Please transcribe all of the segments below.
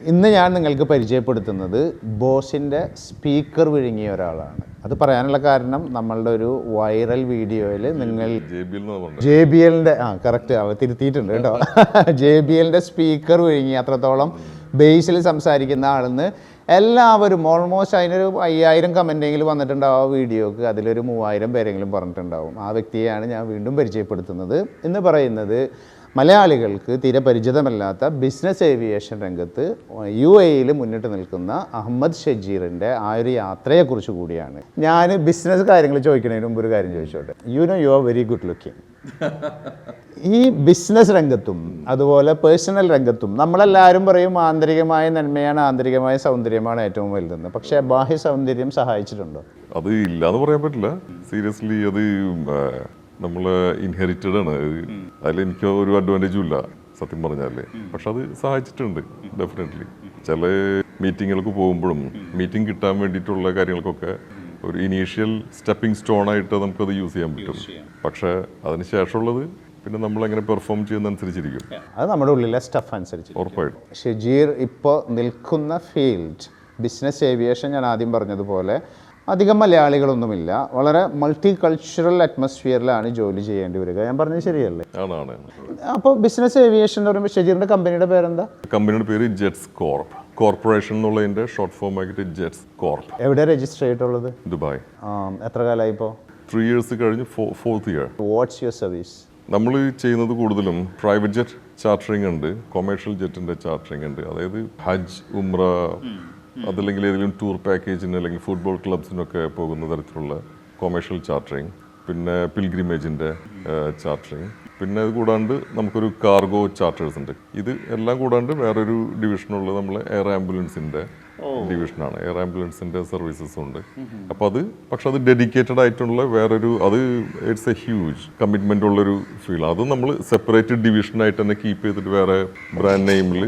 ഇന്ന് ഞാൻ നിങ്ങൾക്ക് പരിചയപ്പെടുത്തുന്നത് ബോസിന്റെ സ്പീക്കർ വിഴുങ്ങിയ ഒരാളാണ്. അത് പറയാനുള്ള കാരണം നമ്മളുടെ ഒരു വൈറൽ വീഡിയോയിൽ നിങ്ങൾ ജെ ബി എല്ലിന്റെ ആ കറക്റ്റ് അവ തിരുത്തിയിട്ടുണ്ട് കേട്ടോ. ജെ ബി എല്ലിന്റെ സ്പീക്കർ വിഴുങ്ങി. അത്രത്തോളം ബേസിൽ സംസാരിക്കുന്ന ആളെന്ന് എല്ലാവരും ഓൾമോസ്റ്റ് അതിനൊരു അയ്യായിരം കമന്റെങ്കിലും വന്നിട്ടുണ്ടാവും ആ വീഡിയോക്ക്. അതിലൊരു മൂവായിരം പേരെങ്കിലും പറഞ്ഞിട്ടുണ്ടാവും. ആ വ്യക്തിയെയാണ് ഞാൻ വീണ്ടും പരിചയപ്പെടുത്തുന്നത്. എന്ന് പറയുന്നത് മലയാളികൾക്ക് തീരെ പരിചിതമല്ലാത്ത ബിസിനസ് ഏവിയേഷൻ രംഗത്ത് യു എയിൽ മുന്നിട്ട് നിൽക്കുന്ന അഹമ്മദ് ഷജീറിന്റെ ആ ഒരു യാത്രയെക്കുറിച്ച് കൂടിയാണ്. ഞാൻ ബിസിനസ് കാര്യങ്ങൾ ചോദിക്കുന്നതിന് മുമ്പ് ഒരു കാര്യം ചോദിച്ചോട്ടെ. You know you are very good looking ഈ ബിസിനസ് രംഗത്തും അതുപോലെ പേഴ്സണൽ രംഗത്തും നമ്മളെല്ലാവരും പറയും ആന്തരികമായ നന്മയാണ് ആന്തരികമായ സൗന്ദര്യമാണ് ഏറ്റവും വലുതെന്ന്. പക്ഷേ ബാഹ്യ സൗന്ദര്യം സഹായിച്ചിട്ടുണ്ടോ? അത് ഇല്ല എന്ന് പറയാൻ പറ്റില്ല. സീരിയസ്ലി അത് നമ്മൾ ഇൻഹെറിറ്റഡ് ആണ്. അതിൽ എനിക്ക് ഒരു അഡ്വാന്റേജും ഇല്ല സത്യം പറഞ്ഞാൽ പക്ഷെ അത് സഹായിച്ചിട്ടുണ്ട് ഡെഫിനറ്റ്ലി ചില മീറ്റിങ്ങുകൾക്ക് പോകുമ്പോഴും മീറ്റിംഗ് കിട്ടാൻ വേണ്ടിയിട്ടുള്ള കാര്യങ്ങൾക്കൊക്കെ ഒരു ഇനീഷ്യൽ സ്റ്റെപ്പിംഗ് സ്റ്റോൺ ആയിട്ട് നമുക്കത് യൂസ് ചെയ്യാൻ പറ്റും. പക്ഷെ അതിന് ശേഷമുള്ളത് പിന്നെ നമ്മൾ എങ്ങനെ പെർഫോം ചെയ്യുന്നതനുസരിച്ചിരിക്കും അത് നമ്മുടെ ഉള്ളിലെ സ്റ്റഫ് അനുസരിച്ച് ഉറപ്പായിട്ടും. ഷെജീർ ഇപ്പോൾ നിൽക്കുന്ന ഫീൽഡ് ബിസിനസ് ഏവിയേഷൻ ഞാൻ ആദ്യം പറഞ്ഞതുപോലെ അധികം മലയാളികളൊന്നുമില്ല. വളരെ മൾട്ടി കൾച്ചറൽ അറ്റ്മോസ്ഫിയറിലാണ് ജോലി ചെയ്യേണ്ടി വരിക. ഞാൻ പറഞ്ഞത് ശരിയല്ലേ? അപ്പോൾ ബിസിനസ് ഏവിയേഷൻ എന്ന് പറയുമ്പോൾ ഷജീറിന്റെ കമ്പനിയുടെ പേരെന്താ? കമ്പനിയുടെ പേര് ജെറ്റ്സ് കോർപ്പ് കോർപ്പറേഷൻ എന്നുള്ളതിന്റെ ഷോർട്ട് ഫോം ആയിട്ട് ജെറ്റ്സ് കോർപ്പ് എവിടെ രജിസ്റ്റർ ചെയ്തിട്ടുള്ളത്? ദുബായ്. എത്ര കാലമായി ഇപ്പോൾ ത്രീ ഇയേഴ്സ് കഴിഞ്ഞ് fourth year what's your service നമ്മൾ ചെയ്യുന്നത് കൂടുതലും പ്രൈവറ്റ് ജെറ്റ് ചാർട്ടറിംഗ് ഉണ്ട് കൊമേഴ്ഷ്യൽ ജെറ്റിന്റെ ചാർട്ടറിംഗ് ഉണ്ട്. അതായത് ഹജ്ജ് ഉംറ അതല്ലെങ്കിൽ ഏതെങ്കിലും ടൂർ പാക്കേജിന് അല്ലെങ്കിൽ ഫുട്ബോൾ ക്ലബ്സിനൊക്കെ പോകുന്ന തരത്തിലുള്ള കൊമേഴ്ഷ്യൽ ചാർട്ടറിങ് പിന്നെ പിൽഗ്രിമേജിന്റെ ചാർട്ടറിങ് പിന്നെ അത് കൂടാണ്ട് നമുക്കൊരു കാർഗോ ചാർട്ടേഴ്സ് ഉണ്ട്. ഇത് എല്ലാം കൂടാണ്ട് വേറൊരു ഡിവിഷനുള്ള നമ്മൾ എയർ ആംബുലൻസിന്റെ ഡിവിഷനാണ് എയർ ആംബുലൻസിന്റെ സർവീസസ് ഉണ്ട്. അപ്പോൾ അത് പക്ഷെ അത് ഡെഡിക്കേറ്റഡ് ആയിട്ടുള്ള വേറൊരു അത് ഇറ്റ്സ് എ ഹ്യൂജ് കമ്മിറ്റ്മെന്റ് ഉള്ളൊരു ഫീൽ അത് നമ്മൾ സെപ്പറേറ്റ് ഡിവിഷനായിട്ട് തന്നെ കീപ്പ് ചെയ്തിട്ട് വേറെ ബ്രാൻഡ് നെയിമിൽ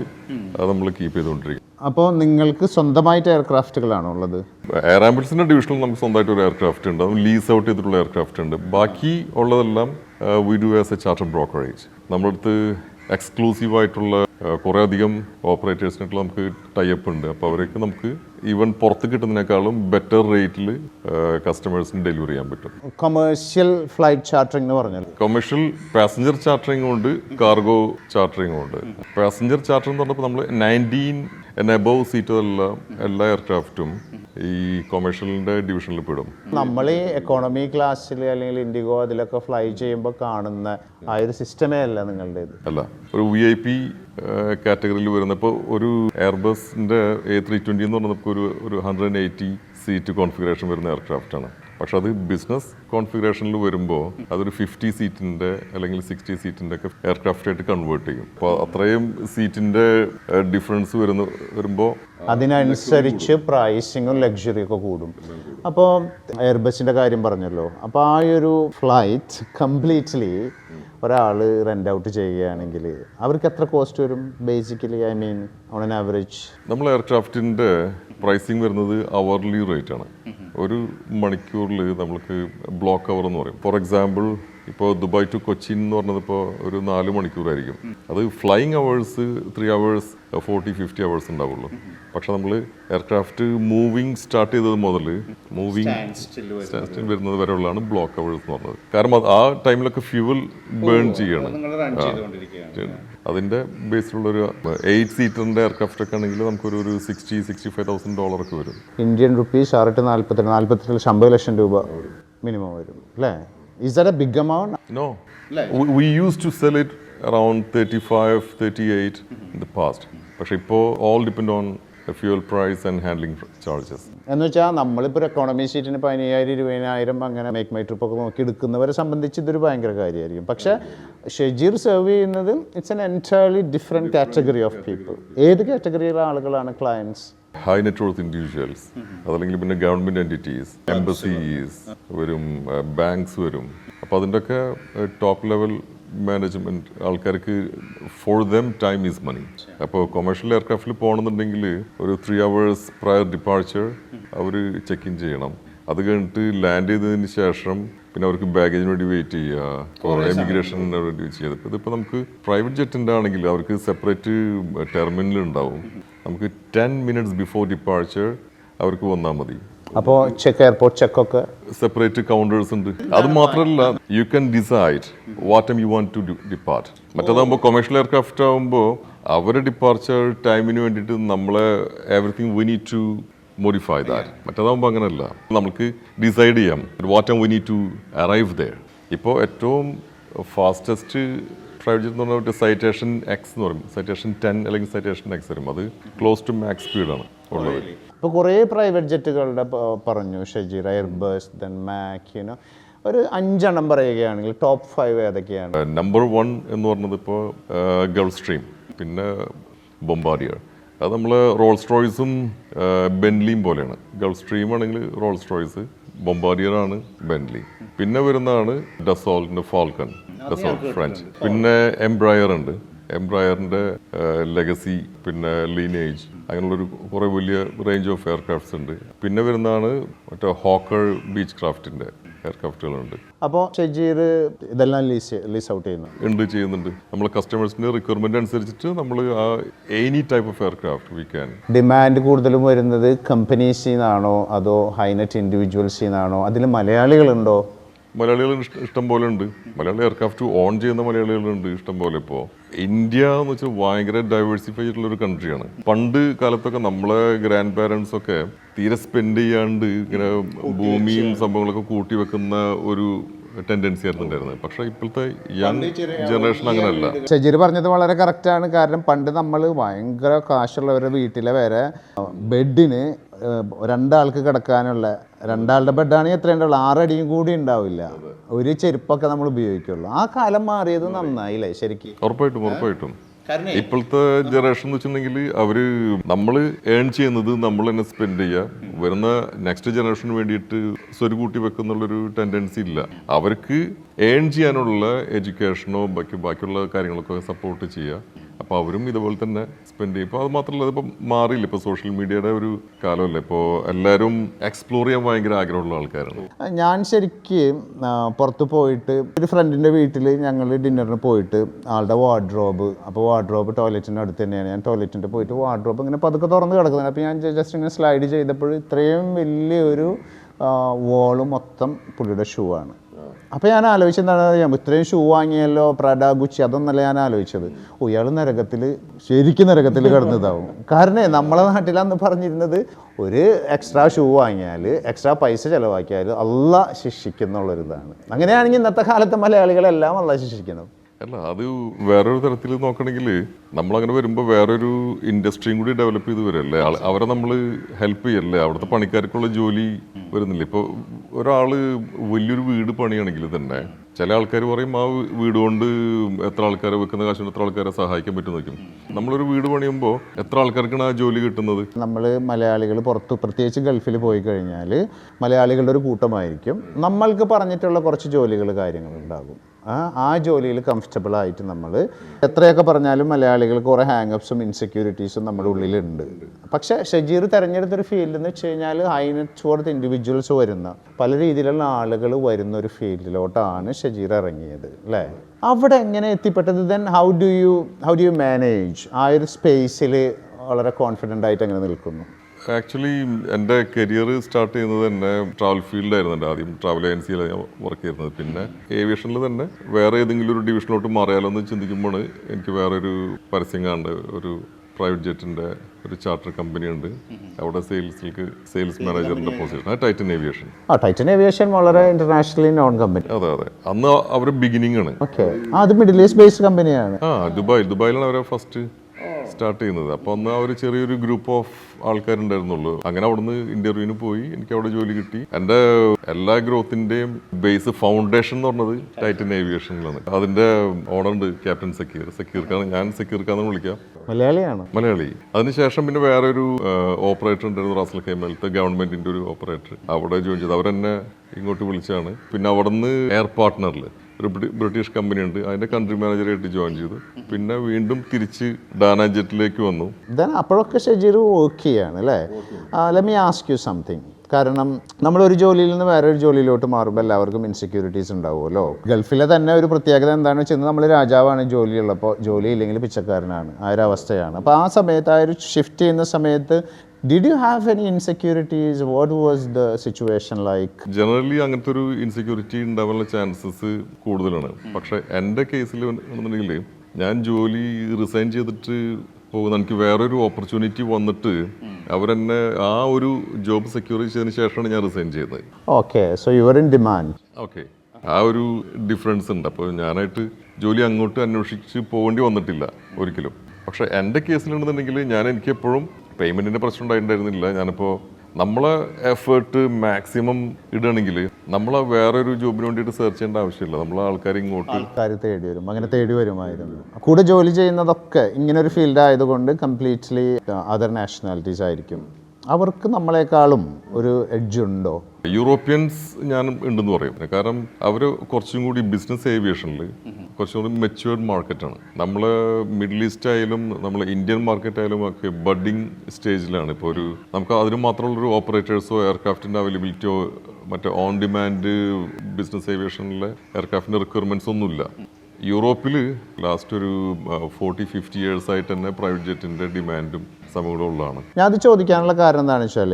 അത് നമ്മൾ കീപ്പ് ചെയ്തുകൊണ്ടിരിക്കും. അപ്പോൾ നിങ്ങൾക്ക് സ്വന്തമായിട്ട് എയർക്രാഫ്റ്റുകളാണോ ഉള്ളത്? എയർ ആംബുലൻസിന്റെ ഡിവിഷനിൽ നമുക്ക് സ്വന്തമായിട്ട് ഒരു എയർക്രാഫ്റ്റ് ഉണ്ട്. അത് ലീസ് ഔട്ട് ചെയ്തിട്ടുള്ള എയർക്രാഫ്റ്റ് ഉണ്ട്. ബാക്കി ഉള്ളതെല്ലാം we do as a charter brokerage നമ്മളടുത്ത് എക്സ്ക്ലൂസീവ് ആയിട്ടുള്ള കുറേ അധികം ഓപ്പറേറ്റേഴ്സിനായിട്ട് നമുക്ക് ടൈപ്പ് ഉണ്ട്. അപ്പോൾ അവരൊക്കെ നമുക്ക് ഈവൻ പുറത്ത് കിട്ടുന്നതിനേക്കാളും ബെറ്റർ റേറ്റിൽ കസ്റ്റമേഴ്സിന് ഡെലിവറി ചെയ്യാൻ പറ്റും. കൊമേഴ്ഷ്യൽ ഫ്ലൈറ്റ് ചാർട്ടറിംഗ് എന്ന് പറഞ്ഞാൽ കൊമേഴ്ഷ്യൽ പാസഞ്ചർ ചാർട്ടറിംഗും ഉണ്ട് കാർഗോ ചാർട്ടറിംഗും ഉണ്ട്. പാസഞ്ചർ ചാർട്ടർ എന്ന് പറഞ്ഞപ്പോൾ നമ്മൾ നയന്റീൻ എൻ എബവ് സീറ്റുള്ള എല്ലാ എയർക്രാഫ്റ്റും ഈ കൊമേഴ്ഷ്യലിന്റെ ഡിവിഷനിൽ പെടും. നമ്മൾ ഈ എക്കോണമി ക്ലാസ്സിൽ അല്ലെങ്കിൽ ഇൻഡിഗോ അതിലൊക്കെ ഫ്ലൈ ചെയ്യുമ്പോൾ കാണുന്ന ആ ഒരു സിസ്റ്റമേ അല്ല നിങ്ങളുടേത്. അല്ല ഒരു വി ഐ പി കാറ്റഗറിയിൽ വരുന്ന ഇപ്പോൾ ഒരു എയർബസിന്റെ എ ത്രീ ട്വന്റി എന്ന് പറഞ്ഞ ഒരു ഒരു ഹൺഡ്രഡ് എയ്റ്റി സീറ്റ് കോൺഫിഗറേഷൻ വരുന്ന എയർക്രാഫ്റ്റാണ് ആണ്. പക്ഷെ അത് ബിസിനസ് കോൺഫിഗറേഷനിൽ വരുമ്പോൾ അതൊരു ഫിഫ്റ്റി സീറ്റിന്റെ അല്ലെങ്കിൽ സിക്സ്റ്റി സീറ്റിന്റെ ഒക്കെ എയർക്രാഫ്റ്റ് ആയിട്ട് കൺവേർട്ട് ചെയ്യും. അപ്പോൾ അത്രയും സീറ്റിന്റെ ഡിഫറൻസ് വരുന്ന വരുമ്പോൾ അതിനനുസരിച്ച് പ്രൈസിങ്ങും ലക്ഷറി ഒക്കെ കൂടും. അപ്പോൾ എയർബസിന്റെ കാര്യം പറഞ്ഞല്ലോ. അപ്പോൾ ആ ഒരു ഫ്ലൈറ്റ് കംപ്ലീറ്റ്ലി ഒരാൾ റെന്റ് ഔട്ട് ചെയ്യുകയാണെങ്കിൽ അവർക്ക് എത്ര കോസ്റ്റ് വരും? Basically I mean on an average നമ്മൾ എയർക്രാഫ്റ്റിന്റെ പ്രൈസിങ് വരുന്നത് അവർലി റേറ്റ് ആണ്. ഒരു മണിക്കൂറിൽ നമ്മൾക്ക് ബ്ലോക്ക് അവർ എന്ന് പറയും. ഫോർ എക്സാമ്പിൾ ഇപ്പോൾ ദുബായ് ടു കൊച്ചിൻ എന്ന് പറഞ്ഞത് ഇപ്പോൾ ഒരു നാല് മണിക്കൂറായിരിക്കും. അത് flying hours three hours forty fifty hours ഉണ്ടാവുള്ളൂ. പക്ഷെ നമ്മൾ എയർക്രാഫ്റ്റ് മൂവിങ് സ്റ്റാർട്ട് ചെയ്തത് മുതൽ മൂവിങ് സ്റ്റിൽ വരുന്നത് വരെയുള്ളതാണ് ബ്ലോക്ക് അവേഴ്സ് എന്ന് പറഞ്ഞത്. കാരണം ആ ടൈമിലൊക്കെ ഫ്യൂവൽ ബേൺ ചെയ്യണം. അതിന്റെ ബേസിലുള്ളൊരു എയ്റ്റ് സീറ്ററിന്റെ എയർക്രാഫ്റ്റ് ഒക്കെ ആണെങ്കിൽ നമുക്കൊരു ഒരു sixty sixty five thousand dollar ഒക്കെ വരും. ഇന്ത്യൻ റുപ്പീസ് ആറിട്ട് നാൽപ്പത്തിരണ്ട് നാൽപ്പത്തിരണ്ട് അമ്പത് ലക്ഷം രൂപ മിനിമം വരും അല്ലേ? Is that a big amount no we used to sell it around thirty five thirty eight in the past പക്ഷേ ഇപ്പോൾ all depend on fuel price and handling charges എന്ന് വെച്ചാൽ നമ്മളിപ്പോൾ എക്കോണമി ഷീറ്റിന് പതിനയ്യായിരം ഇരുപതിനായിരം അങ്ങനെ മേക്ക് മൈ ട്രിപ്പ് ഒക്കെ നോക്കി എടുക്കുന്നവരെ സംബന്ധിച്ച് ഇതൊരു ഭയങ്കര കാര്യമായിരിക്കും. പക്ഷേ ഷെജീർ സെർവ് ചെയ്യുന്നത് it's an entirely different category of people ഏത് കാറ്റഗറിയിലെ ആളുകളാണ് clients high net worth individuals അതല്ലെങ്കിൽ പിന്നെ ഗവൺമെന്റ് എന്റിറ്റീസ് എംബസീസ് വരും ബാങ്ക്സ് വരും. അപ്പോൾ അതിന്റെയൊക്കെ ടോപ്പ് ലെവൽ മാനേജ്മെന്റ് ആൾക്കാർക്ക് for them time is money അപ്പോൾ കൊമേഴ്ഷ്യൽ എയർക്രാഫ്റ്റിൽ പോകണമെന്നുണ്ടെങ്കിൽ ഒരു ത്രീ അവേഴ്സ് പ്രയർ ഡിപ്പാർച്ചർ അവർ ചെക്ക് ഇൻ ചെയ്യണം. അത് കഴിഞ്ഞിട്ട് ലാൻഡ് ചെയ്തതിന് ശേഷം പിന്നെ അവർക്ക് ബാഗേജിന് വേണ്ടി വെയിറ്റ് ചെയ്യുക. എമിഗ്രേഷന് വേണ്ടി ചെയ്യുക. ഇതിപ്പോൾ നമുക്ക് പ്രൈവറ്റ് ജെറ്റിന്റെ ആണെങ്കിൽ അവർക്ക് സെപ്പറേറ്റ് ടെർമിനൽ ഉണ്ടാവും. നമുക്ക് ടെൻ മിനിറ്റ്സ് ബിഫോർ ഡിപ്പാർച്ചർ അവർക്ക് വന്നാൽ മതി. അപ്പോൾ ചെക്ക് എയർപോർട്ട് ചെക്കൊക്കെ സെപ്പറേറ്റ് കൗണ്ടേഴ്സ് ഉണ്ട്. അത് മാത്രമല്ല you can decide what um you want to depart മറ്റേതാകുമ്പോൾ commercial aircraft ആകുമ്പോൾ അവരുടെ ഡിപ്പാർച്ചർ ടൈമിന് വേണ്ടിയിട്ട് നമ്മളെ everything we need to modify that മറ്റേതാകുമ്പോൾ അങ്ങനെയല്ല നമുക്ക് ഡിസൈഡ് ചെയ്യാം what um we need to arrive there ഇപ്പോൾ ഏറ്റവും ഫാസ്റ്റസ്റ്റ് പ്രൈവറ്റ് എന്ന് പറഞ്ഞാൽ സൈറ്റേഷൻ എക്സ് എന്ന് പറയും. സൈറ്റേഷൻ ടെൻ അല്ലെങ്കിൽ സൈറ്റേഷൻ എക്സ് വരും അത് ക്ലോസ് ടു മാക്സ് സ്പീഡാണ് ഉള്ളത്. ഇപ്പോൾ കുറേ പ്രൈവറ്റ് ജെറ്റുകളുടെ പറഞ്ഞു. ഷജീർ എയർബസ് ദെൻ മാക്യുനോ ഒരു അഞ്ചെണ്ണം പറയുകയാണെങ്കിൽ ടോപ്പ് ഫൈവ് ഏതൊക്കെയാണ്? നമ്പർ വൺ എന്ന് പറഞ്ഞത് ഇപ്പോൾ ഗൾഫ് സ്ട്രീം പിന്നെ ബൊംബാരിയർ അത് നമ്മൾ റോൾസ് റോയ്സും ബെൻലിയും പോലെയാണ്. ഗൾഫ് സ്ട്രീം ആണെങ്കിൽ റോൾസ് റോയ്സ് ബൊംബാരിയർ ആണ് ബെൻലി പിന്നെ വരുന്നതാണ് ഡസോൾട്ടിന്റെ ഫാൽക്കൺ ഡസോൾട്ട് ഫ്രഞ്ച് പിന്നെ എംബ്രയർ ഉണ്ട്. എംബ്രയറിന്റെ ലെഗസി പിന്നെ ലീനേജ് അങ്ങനെയുള്ളൊരു കുറേ വലിയ റേഞ്ച് ഓഫ് എയർക്രാഫ്റ്റ്സ് ഉണ്ട്. പിന്നെ വരുന്നതാണ് മറ്റേ ഹോക്കർ ബീച്ച് ക്രാഫ്റ്റിന്റെ എയർക്രാഫ്റ്റുകളുണ്ട് അപ്പോൾ ഷജീർ ഇതെല്ലാം ലീസ് ലീസ് ഔട്ട് ചെയ്യുന്നു. ഉണ്ട് ചെയ്യുന്നുണ്ട്. നമ്മൾ കസ്റ്റമേഴ്സിന്റെ റിക്വയർമെന്റ് അനുസരിച്ചിട്ട് നമ്മൾ ആ any type of aircraft we can demand കൂടുതലും വരുന്നത് കമ്പനീസിൽ നിന്നാണോ അതോ ഹൈനെറ്റ് ഇൻഡിവിജ്വൽസിൽ നിന്നാണോ അതിൽ മലയാളികളുണ്ടോ? മലയാളികൾ ഇഷ്ടം പോലെ ഉണ്ട്. മലയാളി എയർക്രാഫ്റ്റ് ഓൺ ചെയ്യുന്ന മലയാളികളുണ്ട് ഇഷ്ടം പോലെ ഇപ്പോൾ ഇന്ത്യ എന്ന് വെച്ചാൽ ഭയങ്കര ഡൈവേഴ്സിഫൈ ആയിട്ടുള്ള ഒരു കൺട്രിയാണ് പണ്ട് കാലത്തൊക്കെ നമ്മളെ ഗ്രാൻഡ് പാരൻസ് ഒക്കെ തീരെ സ്പെൻഡ് ചെയ്യാണ്ട് ഇങ്ങനെ ഭൂമിയും സംഭവങ്ങളൊക്കെ കൂട്ടി വെക്കുന്ന ഒരു ടെൻഡൻസി ആയിരുന്നു ഉണ്ടായിരുന്നത്. പക്ഷേ ഇപ്പോഴത്തെ യങ് ജനറേഷൻ അങ്ങനെയല്ല ഷജീർ പറഞ്ഞത് വളരെ കറക്റ്റാണ് കാരണം പണ്ട് നമ്മൾ ഭയങ്കര കാശുള്ളവരുടെ വീട്ടിലെ വരെ ബെഡിന് രണ്ടാൾക്ക് കിടക്കാനുള്ള രണ്ടാളുടെ ബെഡാണെങ്കിൽ എത്ര ഉണ്ടാവുള്ളൂ. ആറടിയും കൂടി ഉണ്ടാവില്ല. ഒരു ചെരുപ്പൊക്കെ നമ്മൾ ഉപയോഗിക്കുള്ളൂ. ആ കാലം മാറിയത് നന്നായില്ലേ ശരിക്കും? ഉറപ്പായിട്ടും ഉറപ്പായിട്ടും. ഇപ്പോഴത്തെ ജനറേഷൻ എന്ന് വെച്ചിട്ടുണ്ടെങ്കിൽ അവർ നമ്മൾ ഏൺ ചെയ്യുന്നത് നമ്മൾ തന്നെ സ്പെൻഡ് ചെയ്യുക. വരുന്ന നെക്സ്റ്റ് ജനറേഷന് വേണ്ടിയിട്ട് സ്വരു കൂട്ടി വെക്കുന്നുള്ളൊരു ടെൻഡൻസി ഇല്ല. അവർക്ക് ഏൺ ചെയ്യാനുള്ള എഡ്യൂക്കേഷനോ ബാക്കി ബാക്കിയുള്ള കാര്യങ്ങളൊക്കെ സപ്പോർട്ട് ചെയ്യുക. അപ്പോൾ അവരും ഇതുപോലെ തന്നെ സ്പെൻഡ് ചെയ്യും. അപ്പോൾ അത് മാത്രമല്ല ഇതിപ്പോൾ മാറിയില്ല? ഇപ്പോൾ സോഷ്യൽ മീഡിയയുടെ ഒരു കാലമല്ലേ? ഇപ്പോൾ എല്ലാവരും എക്സ്പ്ലോർ ചെയ്യാൻ ഭയങ്കര ആഗ്രഹമുള്ള ആൾക്കാരാണ്. ഞാൻ ശരിക്കും പുറത്ത് പോയിട്ട് ഒരു ഫ്രണ്ടിന്റെ വീട്ടിൽ ഞങ്ങൾ ഡിന്നറിന് പോയിട്ട് ആളുടെ വാർഡ്രോബ് അപ്പോൾ വാർഡ്രോബ് ടോയ്ലറ്റിന്റെ അടുത്ത് തന്നെയാണ്. ഞാൻ ടോയ്ലറ്റിന്റെ പോയിട്ട് വാർഡ്രോബ് ഇങ്ങനെ പതുക്കെ തുറന്ന് കിടക്കുന്നത്. അപ്പോൾ ഞാൻ ജസ്റ്റ് ഇങ്ങനെ സ്ലൈഡ് ചെയ്തപ്പോൾ ഇത്രയും വലിയൊരു വോൾ മൊത്തം പുള്ളിയുടെ ഷൂ ആണ്. അപ്പോൾ ഞാൻ ആലോചിച്ചത് എന്താണ്? അറിയാം ഇത്രയും ഷൂ വാങ്ങിയല്ലോ പ്രഡ ഗുച്ചി അതൊന്നല്ല ഞാൻ ആലോചിച്ചത് ഓ ഇയാൾ നരകത്തിൽ ശരിക്കും നരകത്തിൽ കിടന്നതാവും. കാരണം നമ്മളെ നാട്ടിലാന്ന് പറഞ്ഞിരുന്നത് ഒരു എക്സ്ട്രാ ഷൂ വാങ്ങിയാൽ എക്സ്ട്രാ പൈസ ചിലവാക്കിയാൽ അല്ല ശിക്ഷിക്കുന്നുള്ളൊരിതാണ്. അങ്ങനെയാണെങ്കിൽ ഇന്നത്തെ കാലത്തെ മലയാളികളെല്ലാം അല്ല ശിക്ഷിക്കണം. അല്ല അത് വേറൊരു തരത്തിൽ നോക്കണമെങ്കിൽ നമ്മളങ്ങനെ വരുമ്പോൾ വേറൊരു ഇൻഡസ്ട്രിയും കൂടി ഡെവലപ്പ് ചെയ്ത് വരല്ലേ അവരെ നമ്മൾ ഹെൽപ്പ് ചെയ്യല്ലേ? അവിടുത്തെ പണിക്കാർക്കുള്ള ജോലി വരുന്നില്ല? ഇപ്പോൾ ഒരാൾ വലിയൊരു വീട് പണിയാണെങ്കിൽ തന്നെ ചില ആൾക്കാർ പറയും ആ വീട് കൊണ്ട് എത്ര ആൾക്കാരെ വെക്കുന്ന കാശുകൊണ്ട് എത്ര ആൾക്കാരെ സഹായിക്കാൻ പറ്റും? നോക്കും നമ്മളൊരു വീട് പണിയുമ്പോൾ എത്ര ആൾക്കാർക്കാണ് ആ ജോലി കിട്ടുന്നത്? നമ്മൾ മലയാളികൾ പുറത്ത് പ്രത്യേകിച്ച് ഗൾഫിൽ പോയി കഴിഞ്ഞാൽ മലയാളികളുടെ ഒരു കൂട്ടമായിരിക്കും. നമ്മൾക്ക് പറഞ്ഞിട്ടുള്ള കുറച്ച് ജോലികൾ കാര്യങ്ങൾ ഉണ്ടാകും ആ ജോലിയിൽ കംഫർട്ടബിൾ ആയിട്ട് നമ്മൾ എത്രയൊക്കെ പറഞ്ഞാലും മലയാളികൾ കുറേ ഹാങ്അപ്സും ഇൻസെക്യൂരിറ്റീസും നമ്മുടെ ഉള്ളിലുണ്ട്. പക്ഷേ ഷജീർ തിരഞ്ഞെടുത്തൊരു ഫീൽഡ് എന്ന് വെച്ച് കഴിഞ്ഞാൽ ഹൈ നെറ്റ് ഇൻഡിവിജ്വൽസ് വരുന്ന പല രീതിയിലുള്ള ആളുകൾ വരുന്ന ഒരു ഫീൽഡിലോട്ടാണ് ഷജീർ ഇറങ്ങിയത് അല്ലേ? അവിടെ എങ്ങനെ എത്തിപ്പെട്ടത്? Then how do you how do you manage ആ ഒരു സ്പേസിൽ വളരെ കോൺഫിഡന്റ് ആയിട്ട് അങ്ങനെ നിൽക്കുന്നു. ആക്ച്വലി എന്റെ കരിയർ സ്റ്റാർട്ട് ചെയ്യുന്നത് തന്നെ ട്രാവൽ ഫീൽഡായിരുന്നു എന്റെ ആദ്യം. ട്രാവൽ ഏജൻസിയിലാണ് ഞാൻ വർക്ക് ചെയ്യുന്നത് പിന്നെ ഏവിയേഷനിൽ തന്നെ വേറെ ഏതെങ്കിലും ഒരു ഡിവിഷനിലോട്ട് മാറിയാലോ എന്ന് ചിന്തിക്കുമ്പോൾ എനിക്ക് വേറൊരു പരസ്യം കാണേണ്ട ഒരു പ്രൈവറ്റ് ജെറ്റിന്റെ ഒരു ചാർട്ടർ കമ്പനി ഉണ്ട്. അവിടെ സെയിൽസിലേക്ക് സെയിൽസ് മാനേജറിന്റെ പൊസിഷൻ ടൈറ്റൻ ഏവിയേഷൻ ആ ടൈറ്റൻ ഏവിയേഷൻ വളരെ ഇന്റർനാഷണലി നോൺ കമ്പനി അതെ അതെ. അന്ന് അവർ ബിഗിനിങ് ആണ്. ഓക്കെ ആ അത് മിഡിൽ ഈസ്റ്റ് ബേസ്ഡ് കമ്പനിയാണ് ആ ദുബായ് ദുബായിലാണ് അവരെ ഫസ്റ്റ് സ്റ്റാർട്ട് ചെയ്യുന്നത്. അപ്പോൾ അന്ന് ആ ഒരു ചെറിയൊരു ഗ്രൂപ്പ് ഓഫ് ആൾക്കാരുണ്ടായിരുന്നുള്ളൂ. അങ്ങനെ അവിടുന്ന് ഇന്റർവ്യൂവിന് പോയി. എനിക്ക് അവിടെ ജോലി കിട്ടി. എന്റെ എല്ലാ ഗ്രോത്തിന്റെയും ബേസ് ഫൗണ്ടേഷൻ എന്ന് പറഞ്ഞത് ടൈറ്റൻ ഏവിയേഷനിലാണ് അതിന്റെ ഓണർ ഉണ്ട് ക്യാപ്റ്റൻ സക്കീർ സക്കീർ ഖാൻ ഞാൻ സക്കീർ എന്ന് വിളിക്കാം. മലയാളിയാണ്. മലയാളി. അതിനുശേഷം പിന്നെ വേറെ ഒരു ഓപ്പറേറ്റർ ഉണ്ടായിരുന്നു റാസൽ കൈമലത്തെ ഗവൺമെന്റിന്റെ ഒരു ഓപ്പറേറ്റർ അവിടെ ജോയിൻ ചെയ്ത്. അവരെന്നെ ഇങ്ങോട്ട് വിളിച്ചാണ് പിന്നെ അവിടെ നിന്ന് എയർ പാർട്ട്ണറിൽ ഒരു ബ്രിട്ടീഷ് കമ്പനി ഉണ്ട് അതിന്റെ കൺട്രി മാനേജറായിട്ട് ജോയിൻ ചെയ്തു. പിന്നെ വീണ്ടും തിരിച്ച് ഡാന ജെറ്റിലേക്ക് വന്നു. ദെൻ അപ്പോഴൊക്കെ ഷജീർ വർക്ക് ചെയ്യാണ് അല്ലേ? Let me ask you something കാരണം നമ്മളൊരു ജോലിയിൽ നിന്ന് വേറൊരു ജോലിയിലോട്ട് മാറുമ്പോൾ എല്ലാവർക്കും ഇൻസെക്യൂരിറ്റീസ് ഉണ്ടാവുമല്ലോ. ഗൾഫിലെ തന്നെ ഒരു പ്രത്യേകത എന്താണെന്ന് വെച്ചാൽ നമ്മൾ രാജാവാണ് ജോലിയുള്ളപ്പോൾ ജോലി ഇല്ലെങ്കിൽ പിച്ചക്കാരനാണ്. ആ ഒരു അവസ്ഥയാണ്. അപ്പോൾ ആ സമയത്ത് ആ ഒരു ഷിഫ്റ്റ് ചെയ്യുന്ന സമയത്ത് did you have any insecurities what was the situation like generally അങ്ങനത്തെ ഒരു ഇൻസെക്യൂരിറ്റി ഉണ്ടാവാനുള്ള ചാൻസസ് കൂടുതലാണ്. പക്ഷെ എന്റെ കേസിൽ എന്നുണ്ടെങ്കിൽ ഞാൻ ജോലി റിസൈൻ ചെയ്തിട്ട് പോകുന്ന എനിക്ക് വേറൊരു ഓപ്പർച്യൂണിറ്റി വന്നിട്ട് അവരെന്നെ ആ ഒരു ജോബ് സെക്യൂർ ചെയ്തതിന് ശേഷമാണ് ഞാൻ റിസൈൻ ചെയ്തത്. Okay so you're in demand okay ആ ഒരു ഡിഫറൻസ് ഉണ്ട്. അപ്പോൾ ഞാനായിട്ട് ജോലി അങ്ങോട്ട് അന്വേഷിച്ച് പോകേണ്ടി വന്നിട്ടില്ല ഒരിക്കലും. പക്ഷേ എന്റെ കേസിലുണ്ടെന്നുണ്ടെങ്കിൽ ഞാൻ എനിക്ക് എപ്പോഴും പേയ്മെന്റിന്റെ പ്രശ്നം ഉണ്ടായിട്ടുണ്ടായിരുന്നില്ല. ഞാനിപ്പോൾ നമ്മളെ എഫേർട്ട് മാക്സിമം ഇടുകയാണെങ്കിൽ നമ്മൾ വേറൊരു ജോബിന് വേണ്ടിയിട്ട് സെർച്ച് ചെയ്യേണ്ട ആവശ്യമില്ല. നമ്മളെ ആൾക്കാർ ഇങ്ങോട്ട് ആൾക്കാർ തേടി വരും. അങ്ങനെ തേടി വരുമായിരുന്നു. കൂടെ ജോലി ചെയ്യുന്നതൊക്കെ ഇങ്ങനെ ഒരു ഫീൽഡ് ആയതുകൊണ്ട് കംപ്ലീറ്റ്ലി അതർ നാഷണാലിറ്റീസ് ആയിരിക്കും. അവർക്ക് നമ്മളെക്കാളും ഒരു എഡ്ജ് ഉണ്ടോ? യൂറോപ്യൻസ് ഞാൻ ഉണ്ടെന്ന് പറയും. കാരണം അവർ കുറച്ചും കൂടി ബിസിനസ് ഏവിയേഷനിൽ കുറച്ചും കൂടി മെച്ചുവേർഡ് മാർക്കറ്റാണ് നമ്മൾ മിഡിൽ ഈസ്റ്റ് ആയാലും നമ്മൾ ഇന്ത്യൻ മാർക്കറ്റ് ആയാലും ഒക്കെ ബഡിങ് സ്റ്റേജിലാണ് ഇപ്പോൾ ഒരു നമുക്ക് അതിന് മാത്രമുള്ളൊരു ഓപ്പറേറ്റേഴ്സോ എയർക്രാഫ്റ്റിന്റെ അവൈലബിലിറ്റിയോ മറ്റേ ഓൺ ഡിമാൻഡ് ബിസിനസ് ഏവിയേഷനിലെ എയർക്രാഫ്റ്റിന്റെ റിക്വയർമെന്റ്സ് ഒന്നുമില്ല. യൂറോപ്പിൽ ലാസ്റ്റ് ഒരു ഫോർട്ടി ഫിഫ്റ്റി ഇയേഴ്സ് ആയിട്ട് തന്നെ പ്രൈവറ്റ് ജെറ്റിന്റെ ഡിമാൻഡും സമൂഹം ഉള്ളതാണ് ഞാൻ അത് ചോദിക്കാനുള്ള കാരണം എന്താണെന്ന് വെച്ചാൽ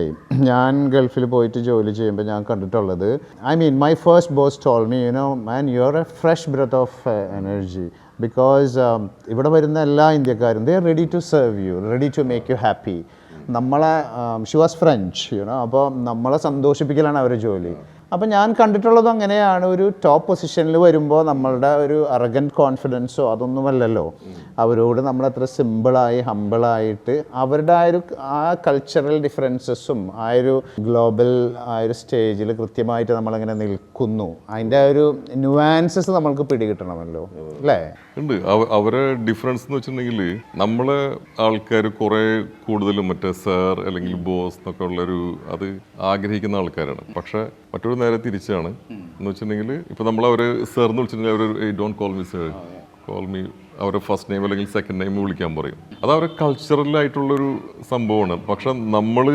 ഞാൻ ഗൾഫിൽ പോയിട്ട് ജോലി ചെയ്യുമ്പോൾ ഞാൻ കണ്ടിട്ടുള്ളത് I mean my first boss told me you know man you are a fresh breath of energy because ഇവിടെ വരുന്ന എല്ലാ ഇന്ത്യക്കാരും they ready to serve you ready to make you happy നമ്മളെ ഷി വാസ് ഫ്രഞ്ച് യുനോ അപ്പോൾ നമ്മളെ സന്തോഷിപ്പിക്കലാണ് അവരുടെ ജോലി. അപ്പോൾ ഞാൻ കണ്ടിട്ടുള്ളത് അങ്ങനെയാണ്. ഒരു ടോപ്പ് പൊസിഷനിൽ വരുമ്പോൾ നമ്മളുടെ ഒരു അറഗൻ കോൺഫിഡൻസോ അതൊന്നുമല്ലല്ലോ. അവരോട് നമ്മൾ അത്ര സിമ്പിളായി ഹമ്പിളായിട്ട് അവരുടെ ആ ഒരു ആ കൾച്ചറൽ ഡിഫറൻസസും ആ ഒരു ഗ്ലോബൽ ആ ഒരു സ്റ്റേജിൽ കൃത്യമായിട്ട് നമ്മളങ്ങനെ നിൽക്കുന്നു. അതിന്റെ ആ ഒരു ന്യൂവാൻസസ് നമ്മൾക്ക് പിടികിട്ടണമല്ലോ. അല്ലേ? ഉണ്ട്. അവ- അവരെ ഡിഫറൻസ് എന്ന് വെച്ചിട്ടുണ്ടെങ്കിൽ നമ്മളെ ആൾക്കാർ കുറേ കൂടുതലും മറ്റേ സാർ അല്ലെങ്കിൽ ബോസ് എന്നൊക്കെ ഉള്ളൊരു അത് ആഗ്രഹിക്കുന്ന ആൾക്കാരാണ്. പക്ഷെ മറ്റൊരു നേരെ തിരിച്ചാണ്. എന്ന് വെച്ചിട്ടുണ്ടെങ്കിൽ ഇപ്പോൾ നമ്മൾ അവർ സാർ എന്ന് വിളിച്ചിട്ടുണ്ടെങ്കിൽ അവർ don't call me sir call me അവരെ ഫസ്റ്റ് നെയിം അല്ലെങ്കിൽ സെക്കൻഡ് നെയിം വിളിക്കാൻ പറയും. അത് അവരെ കൾച്ചറലായിട്ടുള്ളൊരു സംഭവമാണ്. പക്ഷെ നമ്മൾ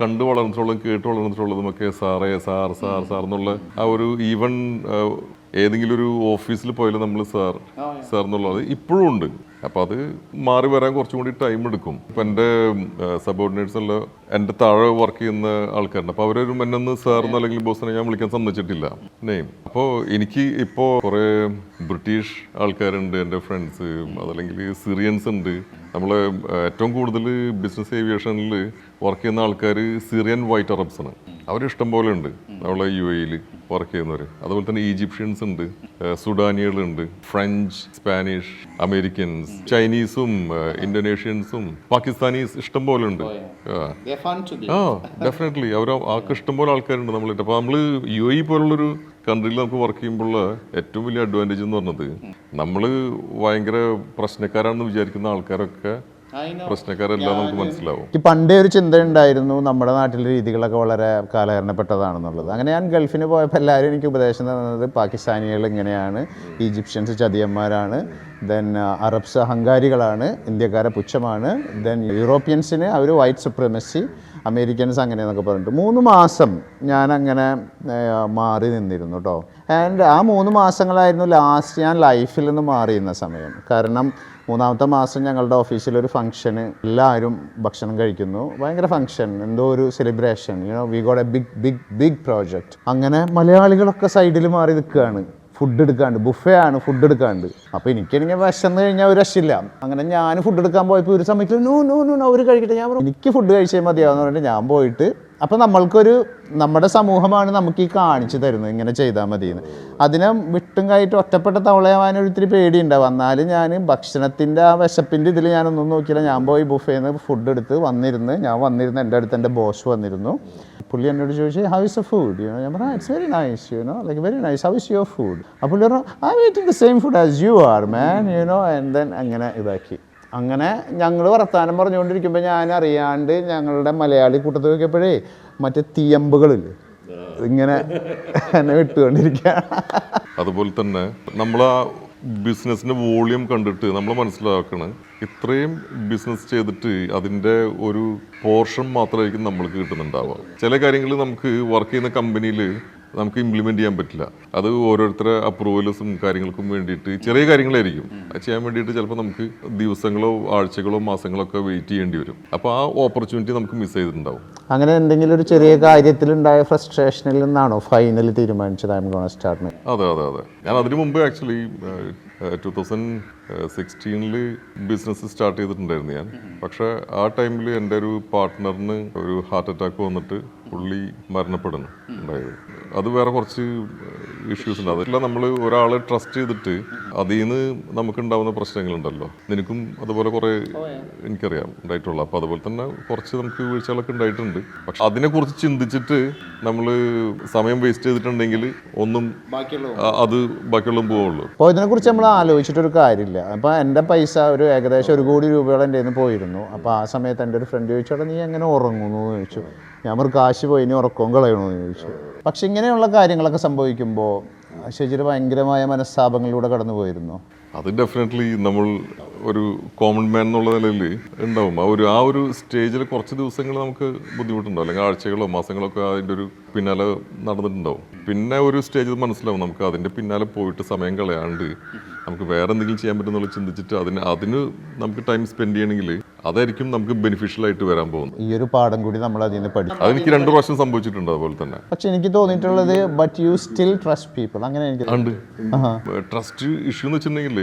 കണ്ടു വളർന്നിട്ടുള്ളതും കേട്ട് വളർന്നിട്ടുള്ളതുമൊക്കെ സാറേ സാർ സാർ സാർ എന്നുള്ള ആ ഒരു ഈവൻ ഏതെങ്കിലും ഒരു ഓഫീസിൽ പോയാലും നമ്മൾ സാർ സാർ എന്നുള്ളത് ഇപ്പോഴും ഉണ്ട്. അപ്പം അത് മാറി വരാൻ കുറച്ചും കൂടി ടൈം എടുക്കും. ഇപ്പം എന്റെ സബോർഡിനേറ്റ്സ് എല്ലാം എന്റെ താഴെ വർക്ക് ചെയ്യുന്ന ആൾക്കാരുണ്ട്. അപ്പോൾ അവരൊരു എന്നൊന്ന് സാർ എന്നോ അല്ലെങ്കിൽ ബോസിനെ ഞാൻ വിളിക്കാൻ സമ്മതിച്ചിട്ടില്ല. നെയിം. അപ്പോൾ എനിക്ക് ഇപ്പോൾ കുറേ ബ്രിട്ടീഷ് ആൾക്കാരുണ്ട് എന്റെ ഫ്രണ്ട്സ് അതല്ലെങ്കിൽ സിറിയൻസ് ഉണ്ട്. നമ്മൾ ഏറ്റവും കൂടുതൽ ബിസിനസ് ഏവിയേഷനിൽ വർക്ക് ചെയ്യുന്ന ആൾക്കാർ സിറിയൻ വൈറ്റ് അറബ്സ് ആണ്. അവരിഷ്ടം പോലെ ഉണ്ട്. നമ്മളെ യു എയിൽ വർക്ക് ചെയ്യുന്നവർ അതുപോലെ തന്നെ ഈജിപ്ഷ്യൻസ് ഉണ്ട് സുഡാനികളുണ്ട് ഫ്രഞ്ച് സ്പാനിഷ് അമേരിക്കൻസ് ചൈനീസും ഇന്തോനേഷ്യൻസും പാകിസ്ഥാനീസ് ഇഷ്ടം പോലെ ഉണ്ട്. ആ. ഡെഫിനറ്റ്ലി അവർ ആൾക്ക് ഇഷ്ടം പോലെ ആൾക്കാരുണ്ട് നമ്മളിട്ട് അപ്പോൾ നമ്മൾ യു എ പോലുള്ളൊരു കൺട്രിയിൽ നമുക്ക് വർക്ക് ചെയ്യുമ്പോഴുള്ള ഏറ്റവും വലിയ അഡ്വാന്റേജ് എന്ന് പറഞ്ഞത് നമ്മൾ ഭയങ്കര പ്രശ്നക്കാരാണെന്ന് വിചാരിക്കുന്ന ആൾക്കാരൊക്കെ പ്രശ്നക്കാരല്ല നമുക്ക് മനസ്സിലാവും. എനിക്ക് പണ്ടേ ഒരു ചിന്ത ഉണ്ടായിരുന്നു നമ്മുടെ നാട്ടിലെ രീതികളൊക്കെ വളരെ കാലഹരണപ്പെട്ടതാണെന്നുള്ളത്. അങ്ങനെ ഞാൻ ഗൾഫിന് പോയപ്പോൾ എല്ലാവരും എനിക്ക് ഉപദേശം തന്നത് പാകിസ്ഥാനികൾ ഇങ്ങനെയാണ് ഈജിപ്ഷ്യൻസ് ചതിയന്മാരാണ് ദെൻ അറബ്സ് അഹങ്കാരികളാണ് ഇന്ത്യക്കാരെ പുച്ഛമാണ് ദെൻ യൂറോപ്യൻസിന് അവർ വൈറ്റ് സുപ്രമസി അമേരിക്കൻസ് അങ്ങനെ എന്നൊക്കെ പറഞ്ഞിട്ട്. മൂന്ന് മാസം ഞാൻ അങ്ങനെ മാറി നിന്നിരുന്നു കേട്ടോ ആൻഡ് ആ മൂന്ന് മാസങ്ങളായിരുന്നു ലാസ്റ്റ് ഞാൻ ലൈഫിൽ നിന്ന് മാറിയിരുന്ന സമയം. കാരണം മൂന്നാമത്തെ മാസം ഞങ്ങളുടെ ഓഫീസിൽ ഒരു ഫംഗ്ഷന് എല്ലാവരും ഭക്ഷണം കഴിക്കുന്നു. ഭയങ്കര ഫംഗ്ഷൻ എന്തോ ഒരു celebration you know we got a big big big project അങ്ങനെ മലയാളികളൊക്കെ സൈഡിൽ മാറി നിൽക്കുകയാണ്. ഫുഡ് എടുക്കാണ്ട് ബുഫേ ആണ് ഫുഡ് എടുക്കാണ്ട്. അപ്പോൾ എനിക്കെനിക്ക് വിശന്ന് കഴിഞ്ഞാൽ ഒരു രക്ഷയില്ല. അങ്ങനെ ഞാൻ ഫുഡ് എടുക്കാൻ പോയപ്പോൾ ഒരു സമയത്ത് നോ നോ നോ അവർ കഴിക്കട്ടെ. ഞാൻ എനിക്ക് ഫുഡ് കഴിച്ചാൽ മതിയാവെന്ന് പറഞ്ഞിട്ട് ഞാൻ പോയിട്ട് അപ്പം നമ്മൾക്കൊരു നമ്മുടെ സമൂഹമാണ് നമുക്ക് ഈ കാണിച്ചു തരുന്നത് ഇങ്ങനെ ചെയ്താൽ മതി എന്ന് അതിനെ വിട്ടും കായിട്ട് ഒറ്റപ്പെട്ട തവളയാവാൻ ഒരിത്തിരി പേടിയുണ്ടാവും. എന്നാലും ഞാൻ ഭക്ഷണത്തിന്റെ ആ വിശപ്പിന്റെ ഇതിൽ ഞാനൊന്നും നോക്കിയില്ല. ഞാൻ പോയി ബുഫേന്ന് ഫുഡ് എടുത്ത് വന്നിരുന്ന് ഞാൻ വന്നിരുന്ന് എന്റെ അടുത്ത് എന്റെ ബോസ് വന്നിരുന്നു. പുള്ളി എന്നോട് ചോദിച്ചു how is a food you ഞാൻ പറഞ്ഞു it's very nice you know like very nice how is your food അപ്പോൾ പുള്ളി പറഞ്ഞു I wait the same food as you are man you know and then അങ്ങനെ ഇതാക്കി. അങ്ങനെ ഞങ്ങൾ വർത്തമാനം പറഞ്ഞുകൊണ്ടിരിക്കുമ്പോൾ ഞാൻ അറിയാണ്ട് ഞങ്ങളുടെ മലയാളി കൂട്ടത്തിൽ നോക്കിയപ്പോഴേ മറ്റേ തീയമ്പുകളില്ലേ? ഇങ്ങനെ എന്നെ വിട്ടുകൊണ്ടിരിക്കുക അതുപോലെ തന്നെ നമ്മൾ ആ ബിസിനസ്സിന്റെ വോളിയം കണ്ടിട്ട് നമ്മൾ മനസ്സിലാക്കണം ഇത്രയും ബിസിനസ് ചെയ്തിട്ട് അതിന്റെ ഒരു പോർഷൻ മാത്രമായിരിക്കും നമ്മൾക്ക് കിട്ടുന്നുണ്ടാവുക. ചില കാര്യങ്ങൾ നമുക്ക് വർക്ക് ചെയ്യുന്ന കമ്പനിയിൽ നമുക്ക് ഇംപ്ലിമെന്റ് ചെയ്യാൻ പറ്റില്ല. അത് ഓരോരുത്തരുടെ അപ്രൂവൽസും കാര്യങ്ങൾക്കും വേണ്ടിയിട്ട് ചെറിയ കാര്യങ്ങളായിരിക്കും. അത് ചെയ്യാൻ വേണ്ടിയിട്ട് ചിലപ്പോൾ നമുക്ക് ദിവസങ്ങളോ ആഴ്ചകളോ മാസങ്ങളോ ഒക്കെ വെയിറ്റ് ചെയ്യേണ്ടി വരും. അപ്പോൾ ആ ഓപ്പർച്യൂണിറ്റി നമുക്ക് മിസ് ചെയ്തിട്ടുണ്ടാവും. അങ്ങനെ എന്തെങ്കിലും ഒരു ചെറിയ കാര്യത്തിലുണ്ടായ ഫ്രസ്ട്രേഷനിൽ നിന്നാണോ ഫൈനലി തീരുമാനിച്ചത് ഐ എം ഗോണ സ്റ്റാർട്ട് അതെ അതെ അതെ. ഞാൻ അതിനു മുമ്പ് ആക്ച്വലി ടു തൗസൻഡ് സിക്സ്റ്റീനിൽ ബിസിനസ് സ്റ്റാർട്ട് ചെയ്തിട്ടുണ്ടായിരുന്നു ഞാൻ. പക്ഷെ ആ ടൈമിൽ എന്റെ ഒരു പാർട്ട്ണറിന് ഒരു ഹാർട്ട് അറ്റാക്ക് വന്നിട്ട് പുള്ളി മരണപ്പെടുന്നു ഉണ്ടായത്. അത് വേറെ കുറച്ച് ഇഷ്യൂസ് ഉണ്ട്. അതല്ല നമ്മൾ ഒരാളെ ട്രസ്റ്റ് ചെയ്തിട്ട് അതിൽ നിന്ന് നമുക്കുണ്ടാവുന്ന പ്രശ്നങ്ങളുണ്ടല്ലോ. നിനക്കും അതുപോലെ കുറേ എനിക്കറിയാം ഉണ്ടായിട്ടുള്ളൂ. അപ്പോൾ അതുപോലെ തന്നെ കുറച്ച് നമുക്ക് വീഴ്ചകളൊക്കെ ഉണ്ടായിട്ടുണ്ട്. പക്ഷെ അതിനെക്കുറിച്ച് ചിന്തിച്ചിട്ട് നമ്മൾ സമയം വേസ്റ്റ് ചെയ്തിട്ടുണ്ടെങ്കിൽ ഒന്നും അത് ബാക്കിയുള്ള പോവുള്ളൂ. അപ്പോൾ ഇതിനെക്കുറിച്ച് നമ്മൾ ആലോചിച്ചിട്ടൊരു കാര്യമില്ല. അപ്പോൾ എന്റെ പൈസ ഒരു ഏകദേശം ഒരു കോടി രൂപയോളം എന്റെ നിന്ന് പോയിരുന്നു. അപ്പോൾ ആ സമയത്ത് എന്റെ ഒരു ഫ്രണ്ട് ചോദിച്ചോടെ നീ എങ്ങനെ ഉറങ്ങുന്നു? എന്ന് ചോദിച്ചു. ഞാൻ ഒരു കാശ് പോയി ഇനി ഉറക്കവും കളയണമെന്ന് ചോദിച്ചു. പക്ഷെ ഇങ്ങനെയുള്ള കാര്യങ്ങളൊക്കെ സംഭവിക്കുമ്പോൾ ശരി ഭയങ്കരമായ മനസ്താപങ്ങളിലൂടെ കടന്നു പോയിരുന്നു അത് ഡെഫിനറ്റ്ലി നമ്മൾ ഒരു കോമൺ മാൻ എന്നുള്ള നിലയിൽ ഉണ്ടാവും. ആ ഒരു ആ ഒരു സ്റ്റേജിൽ കുറച്ച് ദിവസങ്ങൾ നമുക്ക് ബുദ്ധിമുട്ടുണ്ടാവും. അല്ലെങ്കിൽ ആഴ്ചകളോ മാസങ്ങളോ ഒക്കെ അതിന്റെ ഒരു പിന്നാലെ നടന്നിട്ടുണ്ടാവും. പിന്നെ ഒരു സ്റ്റേജ് മനസ്സിലാവും നമുക്ക് അതിന്റെ പിന്നാലെ പോയിട്ട് സമയം കളയാണ്ട് നമുക്ക് വേറെ എന്തെങ്കിലും ചെയ്യാൻ പറ്റുന്നുള്ള ചിന്തിച്ചിട്ട് അതിന് അതിന് നമുക്ക് ടൈം സ്പെൻഡ് ചെയ്യണമെങ്കിൽ അതായിരിക്കും നമുക്ക് ബെനിഫിഷ്യൽ ആയിട്ട് വരാൻ പോകുന്നത്. ഈ ഒരു പാഠം കൂടി നമ്മൾ അതിൽ നിന്ന് പഠിച്ചു. അതെനിക്ക് രണ്ട് പ്രാവശ്യം സംഭവിച്ചിട്ടുണ്ട് അതുപോലെ തന്നെ. പക്ഷെ എനിക്ക് തോന്നിയിട്ടുള്ളത് but you still trust people അങ്ങനെ എനിക്ക് ഉണ്ട്. ട്രസ്റ്റ് ഇഷ്യൂ എന്ന് വെച്ചിട്ടുണ്ടെങ്കിൽ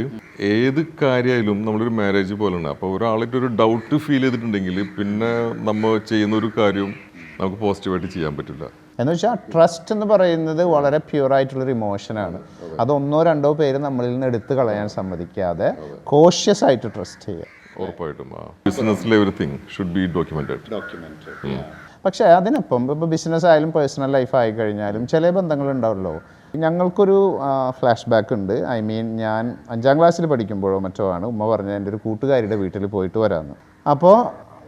ഏത് കാര്യമായാലും നമ്മളൊരു മാരേജ് പോലെയാണ്. അപ്പോൾ ഒരാളായിട്ട് ഒരു ഡൗട്ട് ഫീൽ ചെയ്തിട്ടുണ്ടെങ്കിൽ പിന്നെ നമ്മൾ ചെയ്യുന്ന ഒരു കാര്യവും നമുക്ക് പോസിറ്റീവായിട്ട് ചെയ്യാൻ പറ്റില്ല. എന്ന് വെച്ചാൽ ട്രസ്റ്റ് എന്ന് പറയുന്നത് വളരെ പ്യൂർ ആയിട്ടുള്ളൊരു ഇമോഷനാണ് അതൊന്നോ ഒന്നോ രണ്ടോ പേര് നമ്മളിൽ നിന്ന് എടുത്തു കളയാൻ സമ്മതിക്കാതെ കോഷ്യസ് ആയിട്ട് ട്രസ്റ്റ് ചെയ്യുക. ഉറപ്പായിട്ടും ബിസിനസ്സിലെ എവറിത്തിങ് ഷുഡ് ബി ഡോക്യുമെന്റഡ് പക്ഷേ അതിനൊപ്പം ഇപ്പോൾ ബിസിനസ് ആയാലും പേഴ്സണൽ ലൈഫ് ആയി കഴിഞ്ഞാലും ചില ബന്ധങ്ങൾ ഉണ്ടാവുമല്ലോ ഞങ്ങൾക്കൊരു ഫ്ലാഷ് ബാക്ക് ഉണ്ട്. ഐ മീൻ ഞാൻ അഞ്ചാം ക്ലാസ്സിൽ പഠിക്കുമ്പോഴോ മറ്റോ ആണ് ഉമ്മ പറഞ്ഞ എന്റെ ഒരു കൂട്ടുകാരിയുടെ വീട്ടിൽ പോയിട്ട് വരാമെന്ന് അപ്പോൾ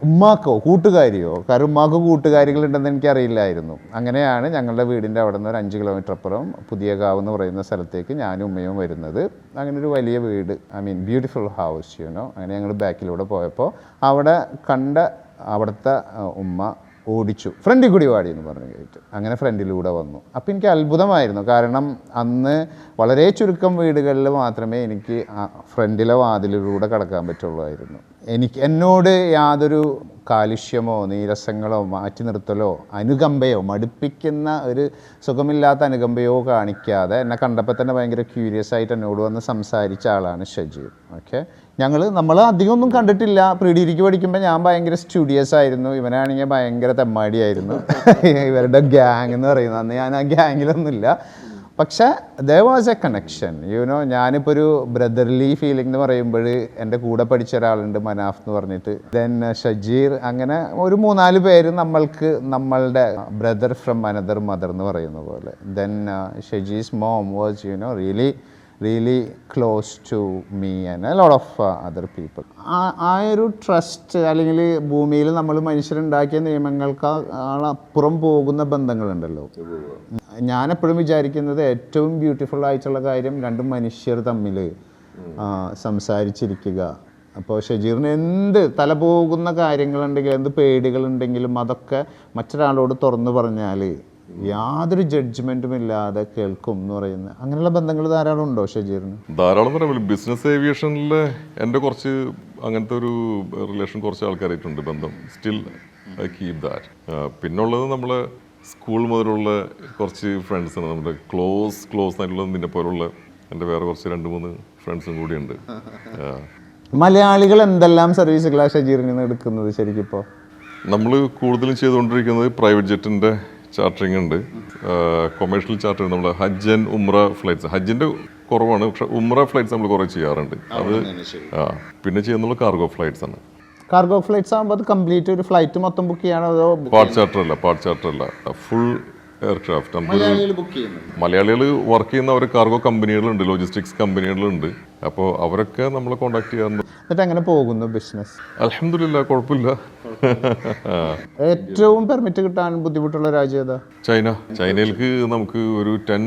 ഉമ്മാക്കോ കൂട്ടുകാരിയോ? കാരണം ഉമ്മാക്കോ കൂട്ടുകാരികളുണ്ടെന്ന് എനിക്കറിയില്ലായിരുന്നു. അങ്ങനെയാണ് ഞങ്ങളുടെ വീടിന്റെ അവിടെ നിന്ന് ഒരു അഞ്ച് കിലോമീറ്റർ അപ്പുറം പുതിയ കാവ് എന്ന് പറയുന്ന സ്ഥലത്തേക്ക് ഞാനും ഉമ്മയും വരുന്നത്. അങ്ങനെ ഒരു വലിയ വീട് I mean beautiful house you know അങ്ങനെ ഞങ്ങൾ ബാക്കിലൂടെ പോയപ്പോൾ അവിടെ കണ്ട അവിടുത്തെ ഉമ്മ ഓടിച്ചു. ഫ്രണ്ടിൽ കൂടി വാടി എന്ന് പറഞ്ഞു കേട്ട്. അങ്ങനെ ഫ്രണ്ടിലൂടെ വന്നു. അപ്പോൾ എനിക്ക് അത്ഭുതമായിരുന്നു. കാരണം അന്ന് വളരെ ചുരുക്കം വീടുകളിൽ മാത്രമേ എനിക്ക് ഫ്രണ്ടിലെ വാതിലിലൂടെ കടക്കാൻ പറ്റുള്ളായിരുന്നു. എനിക്ക് എന്നോട് യാതൊരു കാലുഷ്യമോ നീരസങ്ങളോ മാറ്റി നിർത്തലോ അനുകമ്പയോ മടുപ്പിക്കുന്ന ഒരു സുഖമില്ലാത്ത അനുകമ്പയോ കാണിക്കാതെ എന്നെ കണ്ടപ്പോൾ തന്നെ ഭയങ്കര ക്യൂരിയസ് ആയിട്ട് എന്നോട് വന്ന് സംസാരിച്ച ആളാണ് ഷജി. ഓക്കെ ഞങ്ങൾ നമ്മൾ അധികം ഒന്നും കണ്ടിട്ടില്ല. പ്രീ ഡിഗ്രിക്ക് പഠിക്കുമ്പോൾ ഞാൻ ഭയങ്കര സ്റ്റുഡിയസ് ആയിരുന്നു. ഇവനാണെങ്കിൽ ഭയങ്കര തെമ്മാടിയായിരുന്നു. ഇവരുടെ ഗ്യാങ് എന്ന് പറയുന്നത്. അന്ന് ഞാൻ ആ ഗ്യാങ്ങിലൊന്നുമില്ല പക്ഷേ there was a connection you know ഞാനിപ്പോൾ ഒരു ബ്രദർലി ഫീലിംഗ് എന്ന് പറയുമ്പോൾ എന്റെ കൂടെ പഠിച്ച ഒരാളുണ്ട് മനാഫ് എന്ന് പറഞ്ഞിട്ട്. ദെൻ ഷജീർ അങ്ങനെ ഒരു മൂന്നാൽ പേര് നമ്മൾക്ക് നമ്മളുടെ ബ്രദർ ഫ്രം അനദർ മദർ എന്ന് പറയുന്ന പോലെ. Then Shaji's mom was you know really really close to me and lot of other people ആ ആ ഒരു ട്രസ്റ്റ് അല്ലെങ്കിൽ ഭൂമിയിൽ നമ്മൾ മനുഷ്യരുണ്ടാക്കിയ നിയമങ്ങൾക്ക് അപ്പുറം പോകുന്ന ബന്ധങ്ങളുണ്ടല്ലോ. ഞാൻ എപ്പോഴും വിചാരിക്കുന്നത് ഏറ്റവും ബ്യൂട്ടിഫുൾ ആയിട്ടുള്ള കാര്യം രണ്ട് മനുഷ്യർ തമ്മിൽ സംസാരിച്ചിരിക്കുക. അപ്പോൾ ഷജീറിന് എന്ത് തല പോകുന്ന കാര്യങ്ങളുണ്ടെങ്കിലും എന്ത് പേടികളുണ്ടെങ്കിലും അതൊക്കെ മറ്റൊരാളോട് തുറന്നു പറഞ്ഞാൽ യാതൊരു ജഡ്ജ്മെന്റും ഇല്ലാതെ കേൾക്കും എന്ന് പറയുന്നത് അങ്ങനെയുള്ള ബന്ധങ്ങൾ ധാരാളം ഉണ്ടോ ഷജീറിന്? ധാരാളം പറയാം ബിസിനസ് ഏവിയേഷനിൽ എന്റെ കുറച്ച് അങ്ങനത്തെ ഒരു റിലേഷൻ കുറച്ച് ആൾക്കാരായിട്ടുണ്ട് ബന്ധം. സ്റ്റിൽ ഐ കീപ് ദാറ്റ് പിന്നുള്ളത് നമ്മൾ സ്കൂൾ മുതലുള്ള കുറച്ച് ഫ്രണ്ട്സ് ഫ്രണ്ട്സാണ് നമ്മുടെ ക്ലോസ് ക്ലോസ് ആയിട്ടുള്ള നിന്നെ പോലുള്ള എന്റെ വേറെ കുറച്ച് രണ്ട് മൂന്ന് ഫ്രണ്ട്സും കൂടിയുണ്ട്. മലയാളികൾ എന്തെല്ലാം സർവീസുകളാണ് ഷജീറിൽ നിന്ന് എടുക്കുന്നത് ശരിക്കും ഇപ്പോൾ നമ്മൾ കൂടുതലും ചെയ്തുകൊണ്ടിരിക്കുന്നത് പ്രൈവറ്റ് ജെറ്റിന്റെ ചാർട്ടറിംഗ് ഉണ്ട് കൊമേഴ്ഷ്യൽ ചാർട്ടർ നമ്മൾ ഹജ്ജ് ആൻഡ് ഉമ്ര ഫ്ലൈറ്റ്സ് ഹജ്ജിന്റെ കുറവാണ് പക്ഷെ ഉമ്ര ഫ്ലൈറ്റ്സ് നമ്മൾ കുറേ ചെയ്യാറുണ്ട്. അത് ആ പിന്നെ ചെയ്യുന്നുള്ള കാർഗോ ഫ്ലൈറ്റ്സ് ആണ്. കാർഗോ ഫ്ലൈറ്റ്സ് ആകുമ്പോൾ അത് കംപ്ലീറ്റ് ഒരു ഫ്ലൈറ്റ് മൊത്തം ബുക്ക് ചെയ്യാണോ അതോ പാർട്ട് ചാർട്ടർ അല്ല പാർട്ട് ചാർട്ടർ അല്ല. ഫുൾ എയർക്രാഫ്റ്റ് നമുക്ക് ബുക്ക് ചെയ്യുന്നത്? മലയാളികൾ വർക്ക് ചെയ്യുന്ന അവർ കാർഗോ കമ്പനികളുണ്ട് ലോജിസ്റ്റിക്സ് കമ്പനികളുണ്ട് അപ്പോൾ അവരൊക്കെ നമ്മളെ കോൺടാക്ട് ചെയ്യാറുണ്ട്. എന്നിട്ട് അങ്ങനെ പോകുന്നു ബിസിനസ് അലഹമില്ല കുഴപ്പമില്ല. ഏറ്റവും പെർമിറ്റ് കിട്ടാൻ ബുദ്ധിമുട്ടുള്ള രാജ്യം ഏതാ? ചൈന. ചൈനയിലേക്ക് നമുക്ക് ഒരു ടെൻ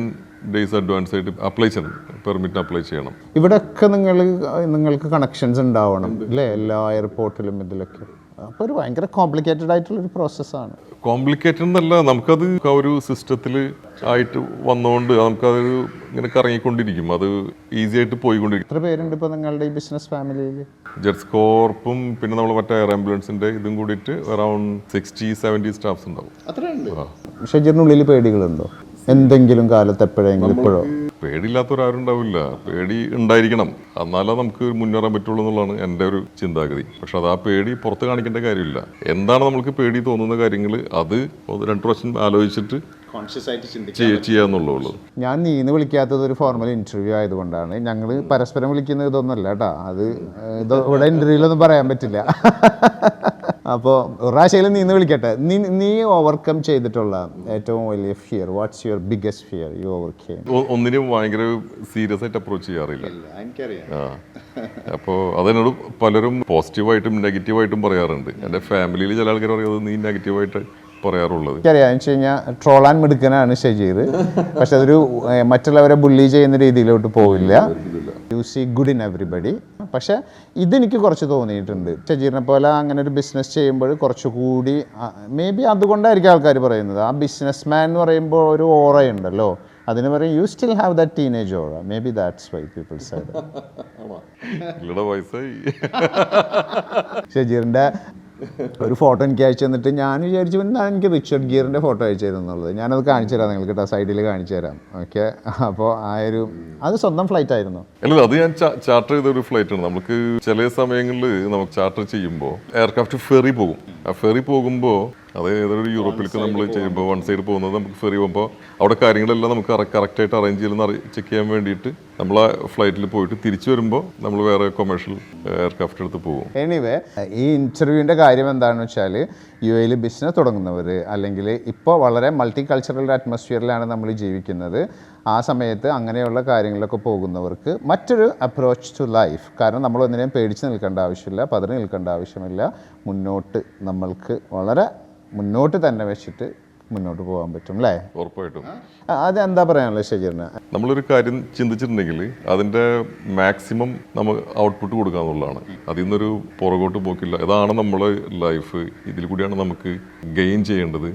ഡേയ്സ് അഡ്വാൻസ് ആയിട്ട് അപ്ലൈ ചെയ്യണം. പെർമിറ്റ് അപ്ലൈ ചെയ്യണം. ഇവിടെയൊക്കെ നിങ്ങൾ നിങ്ങൾക്ക് കണക്ഷൻസ് ഉണ്ടാവണം അല്ലേ? എല്ലാ എയർപോർട്ടിലും ഇതിലൊക്കെ. അപ്പോൾ ഒരു ഭയങ്കര കോംപ്ലിക്കേറ്റഡ് ആയിട്ടുള്ളൊരു പ്രോസസ്സാണ് കോംപ്ലിക്കേറ്റഡ് എന്നല്ല നമുക്കത് ആ ഒരു സിസ്റ്റത്തിൽ ആയിട്ട് വന്നുകൊണ്ട് നമുക്കതൊരു ഇങ്ങനെ കറങ്ങിക്കൊണ്ടിരിക്കും. അത് ഈസി ആയിട്ട് പോയിക്കൊണ്ടിരിക്കും. എത്ര പേരുണ്ട് ഇപ്പോൾ നിങ്ങളുടെ ഈ ബിസിനസ് ഫാമിലിയിൽ ജെറ്റ് കോർപ്പും പിന്നെ നമ്മൾ മറ്റേ എയർ ആംബുലൻസിന്റെ ഇതും കൂടിയിട്ട് അറൌണ്ട് സിക്സ്റ്റി സെവന്റി സ്റ്റാഫ്സ് ഉണ്ടാവും. ഷജീറിനുള്ളിൽ പേടികളുണ്ടോ? എന്തെങ്കിലും കാലത്ത് എപ്പോഴെങ്കിലും ഇപ്പോഴോ? പേടിയില്ലാത്തവരാരും ഉണ്ടാവില്ല പേടി ഉണ്ടായിരിക്കണം. എന്നാലേ നമുക്ക് മുന്നേറാൻ പറ്റുള്ളൂ എന്നുള്ളതാണ് എന്റെ ഒരു ചിന്താഗതി. പക്ഷെ അത് ആ പേടി പുറത്ത് കാണിക്കേണ്ട കാര്യമില്ല. എന്താണ് നമുക്ക് പേടി തോന്നുന്ന കാര്യങ്ങൾ അത് രണ്ട് പ്രാവശ്യം ആലോചിച്ചിട്ട് ചെയ്യ- ചെയ്യാന്നുള്ളൂ. ഞാൻ നീന്ന് വിളിക്കാത്തത് ഒരു ഫോർമൽ ഇന്റർവ്യൂ ആയതുകൊണ്ടാണ്. ഞങ്ങൾ പരസ്പരം വിളിക്കുന്ന ഇതൊന്നുമല്ല കേട്ടോ. അത് ഇത് ഇവിടെ ഇന്റർവ്യൂലൊന്നും പറയാൻ പറ്റില്ല. അപ്പോൾ ഒരാശയിലും നീന്ന് വിളിക്കട്ടെ. നീ നീ ഓവർകം ചെയ്തിട്ടുള്ള ഏറ്റവും വലിയ fear what's your biggest fear you overcome ഒന്നിനും ഭയങ്കര സീരിയസ് ആയിട്ട് അപ്രോച്ച് ചെയ്യാറില്ല. ആ. അപ്പോൾ അതെന്നോട് പലരും പോസിറ്റീവായിട്ടും നെഗറ്റീവായിട്ടും പറയാറുണ്ട്. എന്റെ ഫാമിലിയിൽ ചില ആൾക്കാർ പറയുന്നത് നീ നെഗറ്റീവായിട്ട് പറയാറുള്ളത്. എനിക്കറിയാം. എന്ന് വെച്ച് കഴിഞ്ഞാൽ ട്രോളാൻ മിടുക്കനാണ് ഷജീർ പക്ഷെ അതൊരു ഏഹ്, മറ്റുള്ളവരെ ബുള്ളി ചെയ്യുന്ന രീതിയിലോട്ട് പോവില്ല. You see good in everybody പക്ഷെ ഇതെനിക്ക് കുറച്ച് തോന്നിയിട്ടുണ്ട്. ഷജീറിനെ പോലെ അങ്ങനെ ഒരു ബിസിനസ് ചെയ്യുമ്പോൾ കുറച്ചുകൂടി മേ ബി അതുകൊണ്ടായിരിക്കും ആൾക്കാർ പറയുന്നത്. ആ ബിസിനസ് മാൻ എന്ന് പറയുമ്പോൾ ഒരു ഓറയുണ്ടല്ലോ. അതിന് പറയും you still have the teenage aura may be that's why people said വയസ്സായി. ഷജീറിന്റെ ഒരു ഫോട്ടോ എനിക്ക് അയച്ചു തന്നിട്ട് ഞാൻ വിചാരിച്ചു പിന്നെ എനിക്ക് റിച്ചർഡ് ഗിയറിന്റെ ഫോട്ടോ അയച്ചു തരുന്നുള്ളത് ഞാനത് കാണിച്ചു തരാം നിങ്ങൾക്ക് കേട്ടോ സൈഡിൽ കാണിച്ചു തരാം. ഓക്കെ? അപ്പോൾ ആ ഒരു അത് സ്വന്തം ഫ്ലൈറ്റ് ആയിരുന്നു. അല്ല അത് ഞാൻ ചാർട്ടർ ചെയ്ത ഒരു ഫ്ലൈറ്റ് ആണ്. നമുക്ക് ചില സമയങ്ങളിൽ നമുക്ക് ചാർട്ടർ ചെയ്യുമ്പോൾ എയർക്രാഫ്റ്റ് ഫെറി പോകും. ആ ഫെറി പോകുമ്പോൾ അത് ഏതൊരു യൂറോപ്പിലേക്ക് നമ്മൾ ചെയ്യുമ്പോൾ വൺ സൈഡ് പോകുന്നത്. നമുക്ക് ഫെറി പോകുമ്പോൾ അവിടെ കാര്യങ്ങളെല്ലാം നമുക്ക് കറക്റ്റായിട്ട് അറേഞ്ച് ചെയ്തെന്ന് ചെക്ക് ചെയ്യാൻ വേണ്ടിയിട്ട് നമ്മൾ ആ ഫ്ലൈറ്റിൽ പോയിട്ട് തിരിച്ചു വരുമ്പോൾ നമ്മൾ വേറെ കൊമേഴ്ഷ്യൽ എയർക്രാഫ്റ്റ് എടുത്ത് പോകും. എനിവേ ഈ ഇന്റർവ്യൂവിന്റെ കാര്യം എന്താണെന്ന് വെച്ചാൽ യു എയിൽ ബിസിനസ് തുടങ്ങുന്നവർ അല്ലെങ്കിൽ ഇപ്പോൾ വളരെ മൾട്ടി കൾച്ചറൽ അറ്റ്മോസ്ഫിയറിലാണ് നമ്മൾ ജീവിക്കുന്നത്. ആ സമയത്ത് അങ്ങനെയുള്ള കാര്യങ്ങളിലൊക്കെ പോകുന്നവർക്ക് മറ്റൊരു അപ്രോച്ച് ടു ലൈഫ് കാരണം നമ്മൾ ഒന്നിനെയും പേടിച്ച് നിൽക്കേണ്ട ആവശ്യമില്ല പതിന് നിൽക്കേണ്ട ആവശ്യമില്ല. മുന്നോട്ട് നമ്മൾക്ക് വളരെ മുന്നോട്ട് തന്നെ വെച്ചിട്ട് മുന്നോട്ട് പോകാൻ പറ്റും അല്ലേ? ഉറപ്പായിട്ടും. അത് എന്താ പറയാനുള്ളത് ഷജീറിന്? നമ്മളൊരു കാര്യം ചിന്തിച്ചിട്ടുണ്ടെങ്കിൽ അതിന്റെ മാക്സിമം നമ്മൾ ഔട്ട്പുട്ട് കൊടുക്കുക എന്നുള്ളതാണ്. അതിൽ നിന്നൊരു പുറകോട്ട് പോക്കില്ല. ഇതാണ് നമ്മളെ ലൈഫ് ഇതിൽ കൂടിയാണ് നമുക്ക് ഗെയിൻ ചെയ്യേണ്ടത്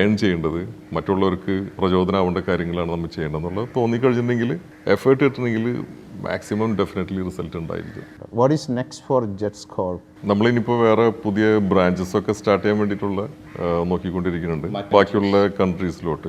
ഏൺ ചെയ്യേണ്ടത് മറ്റുള്ളവർക്ക് പ്രചോദനമാവേണ്ട കാര്യങ്ങളാണ് നമ്മൾ ചെയ്യേണ്ടതെന്നുള്ളത് തോന്നിക്കഴിഞ്ഞിട്ടുണ്ടെങ്കിൽ എഫേർട്ട് കിട്ടണമെങ്കിൽ മാക്സിമം ഡെഫിനറ്റ്ലി റിസൾട്ട് ഉണ്ടായിരിക്കും. What is next for jets call നമ്മളിനിപ്പോൾ വേറെ പുതിയ ബ്രാഞ്ചസ് ഒക്കെ സ്റ്റാർട്ട് ചെയ്യാൻ വേണ്ടിയിട്ടുള്ള നോക്കിക്കൊണ്ടിരിക്കുന്നുണ്ട്. ബാക്കിയുള്ള കൺട്രീസിലോട്ട്